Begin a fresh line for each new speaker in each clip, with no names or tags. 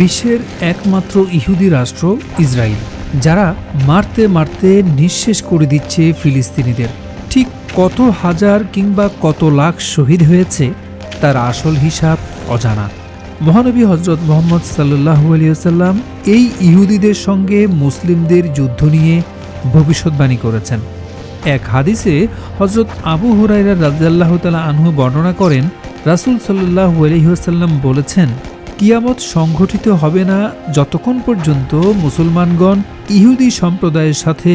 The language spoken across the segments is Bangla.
বিশ্বের একমাত্র ইহুদি রাষ্ট্র ইসরায়েল, যারা মারতে মারতে নিঃশেষ করে দিচ্ছে ফিলিস্তিনিদের। ঠিক কত হাজার কিংবা কত লাখ শহীদ হয়েছে, তার আসল হিসাব অজানা। মহানবী হজরত মোহাম্মদ সাল্লু আলিয়াল্লাম এই ইহুদিদের সঙ্গে মুসলিমদের যুদ্ধ নিয়ে ভবিষ্যৎবাণী করেছেন। এক হাদিসে হজরত আবু হুরাইরা রাজ্লাহ তালা আনহু বর্ণনা করেন, রাসুল সাল্লাহ আলহিহাসাল্লাম বলেছেন কিয়ামত সংঘটিত হবে না যতক্ষণ পর্যন্ত মুসলমানগণ ইহুদি সম্প্রদায়ের সাথে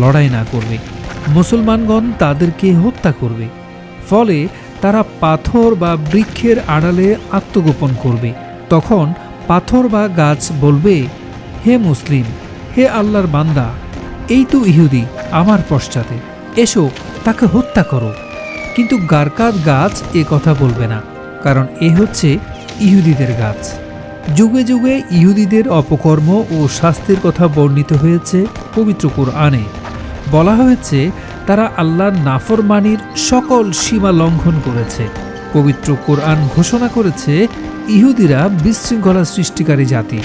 লড়াই না করবে। মুসলমানগণ তাদেরকে হত্যা করবে। ফলে তারা পাথর বা বৃক্ষের আড়ালে আত্মগোপন করবে। তখন পাথর বা গাছ বলবে, হে মুসলিম, হে আল্লাহর বান্দা, এই তো ইহুদি, আমার পশ্চাতে। এসো, তাকে হত্যা করো। কিন্তু গারকাত গাছ এ কথা বলবে না, কারণ এ হচ্ছে ইহুদিদের গাছ। যুগে যুগে ইহুদিদের অপকর্ম ও শাস্তির কথা বর্ণিত হয়েছে পবিত্র কোরআনে। বলা হয়েছে, তারা আল্লাহর নাফরমানির সকল সীমা লঙ্ঘন করেছে। পবিত্র কোরআন ঘোষণা করেছে, ইহুদিরা বিশৃঙ্খলা সৃষ্টিকারী জাতি।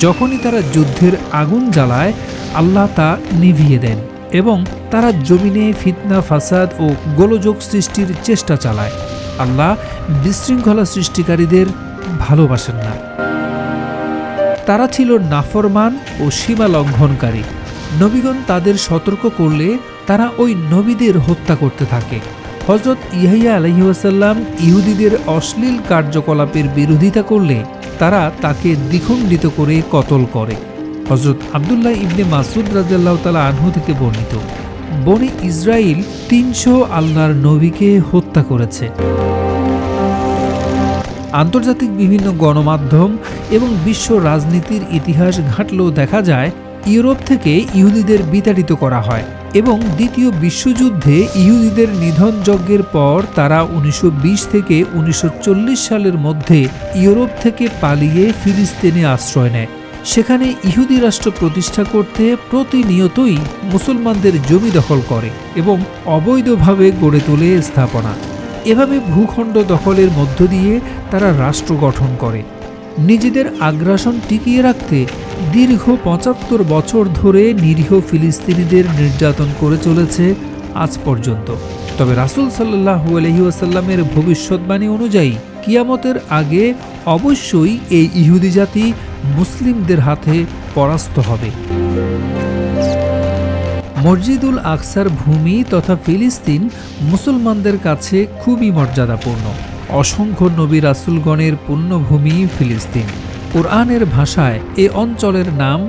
যখনই তারা যুদ্ধের আগুন জ্বালায়, আল্লাহ তা নিভিয়ে দেন এবং তারা জমিনে ফিতনা, ফাসাদ ও গোলযোগ সৃষ্টির চেষ্টা চালায়। আল্লাহ বিশৃঙ্খলা সৃষ্টিকারীদের ভালোবাসেন না। তারা ছিল নাফরমান ও সীমা লঙ্ঘনকারী নবীগণ তাদের সতর্ক করলে তারা ওই নবীদের হত্যা করতে থাকে। হজরত ইহাইয়া আলহিউসাল্লাম ইহুদিদের অশ্লীল কার্যকলাপের বিরোধিতা করলে তারা তাকে দ্বিখণ্ডিত করে কতল করে। হজরত আবদুল্লাহ ইবনে মাসুদ রাজাল্লাহ তালা আনহু থেকে বর্ণিত, বনে ইসরায়েল তিনশো আল্লাহর নবীকে হত্যা করেছে। আন্তর্জাতিক বিভিন্ন গণমাধ্যম এবং বিশ্ব রাজনীতির ইতিহাস ঘাটলেও দেখা যায়, ইউরোপ থেকে ইহুদিদের বিতাড়িত করা হয় এবং দ্বিতীয় বিশ্বযুদ্ধে ইহুদিদের নিধন যজ্ঞের পর তারা উনিশশো বিশ থেকে উনিশশো চল্লিশ সালের মধ্যে ইউরোপ থেকে পালিয়ে ফিলিস্তিনে আশ্রয় নেয়। সেখানে ইহুদি রাষ্ট্র প্রতিষ্ঠা করতে প্রতিনিয়তই মুসলমানদের জমি দখল করে এবং অবৈধভাবে গড়ে তোলে স্থাপনা। এভাবে ভূখণ্ড দখলের মধ্য দিয়ে তারা রাষ্ট্র গঠন করে। নিজেদের আগ্রাসন টিকিয়ে রাখতে দীর্ঘ পঁচাত্তর বছর ধরে নিরীহ ফিলিস্তিনিদের নির্যাতন করে চলেছে আজ পর্যন্ত। তবে রাসুল সাল্লাহ আলহিউসাল্লামের ভবিষ্যৎবাণী অনুযায়ী কিয়ামতের আগে অবশ্যই এই ইহুদি জাতি মুসলিমদের হাতে পরাস্ত হবে। মসজিদুল আকসার ভূমি তথা ফিলিস্তিন মুসলমানদের কাছে খুবই মর্যাদাপূর্ণ। অসংখ্য নবী রাসুলগণের পুণ্যভূমি ফিলিস্তিন। কোরআনের ভাষায় এ অঞ্চলের নাম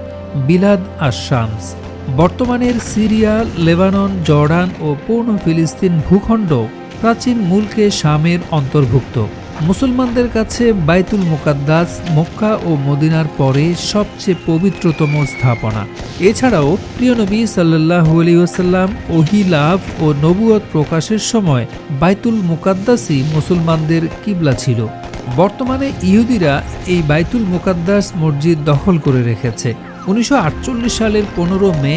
বিলাদ আশামস বর্তমানের সিরিয়া, লেবানন, জর্ডান ও পূর্ণ ফিলিস্তিন ভূখণ্ড প্রাচীন মূলকে শামের অন্তর্ভুক্ত। মুসলমানদের কাছে বাইতুল মুকাদ্দাস, মক্কা ও মদিনার পরে সবচেয়ে পবিত্রতম স্থাপনা। এছাড়াও প্রিয় নবী সাল্লাহ আলিউসাল্লাম ওহি লাভ ও নবুয়ত প্রকাশের সময় বাইতুল মুকাদ্দাসই মুসলমানদের কিবলা ছিল। বর্তমানে ইহুদিরা এই বাইতুল মুকাদ্দাস মসজিদ দখল করে রেখেছে। উনিশশো আটচল্লিশ সালের পনেরো মে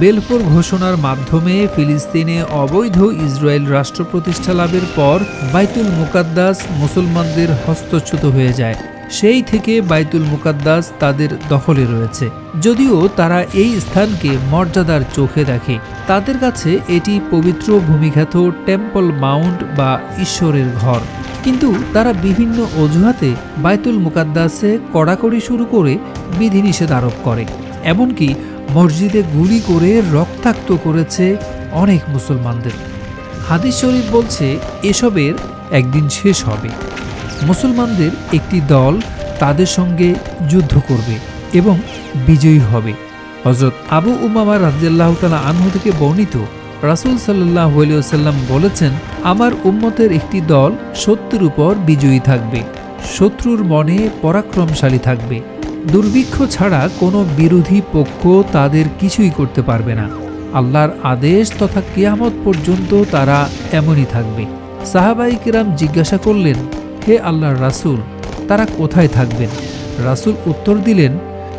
বেলফোর ঘোষণার মাধ্যমে ফিলিস্তিনে অবৈধ ইসরায়েল রাষ্ট্র প্রতিষ্ঠা লাভের পর বাইতুল মুকাদ্দাস মুসলমানদের হস্তচ্যুত হয়ে যায়। সেই থেকে বাইতুল মুকাদ্দাস তাদের দখলে রয়েছে। যদিও তারা এই স্থানকে মর্যাদার চোখে দেখে। তাদের কাছে এটি পবিত্র ভূমিখ্যাত টেম্পল মাউন্ট বা ঈশ্বরের ঘর। কিন্তু তারা বিভিন্ন অজুহাতে বাইতুল মুকাদ্দাসে কড়াকড়ি শুরু করে বিধিনিষেধ আরোপ করে। এমনকি মসজিদে গুলি করে রক্তাক্ত করেছে অনেক মুসলমানদের। হাদিস শরীফ বলছে, এসবের একদিন শেষ হবে। মুসলমানদের একটি দল তাদের সঙ্গে যুদ্ধ করবে এবং বিজয়ী হবে। হজরত আবু উমামা রাজিয়াল্লাহ তালা আনহু থেকে বর্ণিত রাসুল সাল্লাহ সাল্লাম বলেছেন, আমার উম্মতের একটি দল সত্যের উপর বিজয়ী থাকবে, শত্রুর মনে পরাক্রমশালী থাকবে। দুর্ভিক্ষ ছাড়া কোনো বিরোধী পক্ষ তাদের কিছুই করতে পারবে না। আল্লাহর আদেশ তথা কেয়ামত পর্যন্ত তারা এমনই থাকবে। সাহাবাই কিরাম জিজ্ঞাসা করলেন, হে আল্লাহর রাসুল, তারা কোথায় থাকবেন? রাসুল উত্তর দিলেন,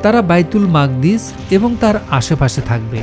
তারা বাইতুল মাগদিস এবং তার আশেপাশে থাকবে।